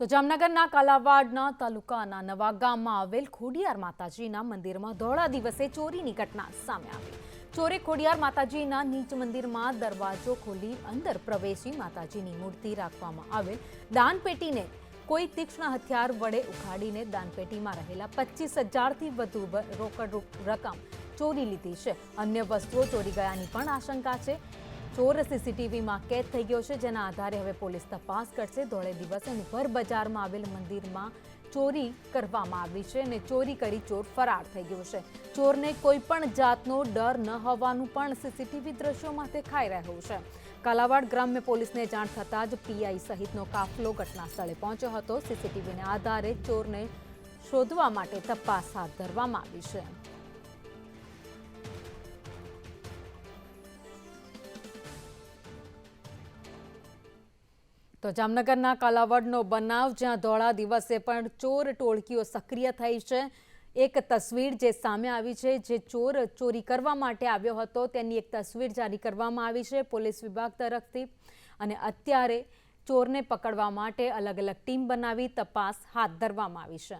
તો જામનગરના કાલાવાડના તાલુકાના નવા ગામમાં આવેલ ખોડિયાર માતાજીના મંદિરમાં ધોળા દિવસે ચોરીની ઘટના સામે આવી. ચોરે ખોડિયાર માતાજીના નીચ મંદિરમાં દરવાજો ખોલી અંદર પ્રવેશી માતાજીની મૂર્તિ રાખવામાં આવેલ. દાનપેટીને કોઈ તીક્ષ્ણ હથિયાર વડે ઉખાડીને દાનપેટીમાં રહેલા પચીસ હજારથી વધુ રોકડ રકમ ચોરી લીધી છે. અન્ય વસ્તુઓ ચોરી ગયાની પણ આશંકા છે. ચોર સીસીટીવીમાં કેદ થઈ ગયો છે, જેના આધારે હવે પોલીસ તપાસ કરશે. ધોળે દિવસે ભર બજારમાં આવેલ મંદિરમાં ચોરી કરવામાં આવી છે અને ચોરી કરી ચોર ફરાર થઈ ગયો છે. ચોરને કોઈ પણ જાતનો ડર ન હોવાનું પણ સીસીટીવી દ્રશ્યોમાં દેખાઈ રહ્યું છે. કાલાવાડ ગ્રામ્ય પોલીસને જાણ થતાં જ પીઆઈ સહિતનો કાફલો ઘટના સ્થળે પહોંચ્યો હતો. સીસીટીવીને આધારે ચોરને શોધવા માટે તપાસ હાથ ધરવામાં આવી છે. તો જામનગરના કાલાવડનો બનાવ, જ્યાં ધોળા દિવસે પણ ચોર ટોળકીઓ સક્રિય થઈ છે. એક તસવીર જે સામે આવી છે, જે ચોર ચોરી કરવા માટે આવ્યો હતો, તેની એક તસવીર જારી કરવામાં આવી છે પોલીસ વિભાગ તરફથી. અને અત્યારે ચોરને પકડવા માટે અલગ અલગ ટીમ બનાવી તપાસ હાથ ધરવામાં આવી છે.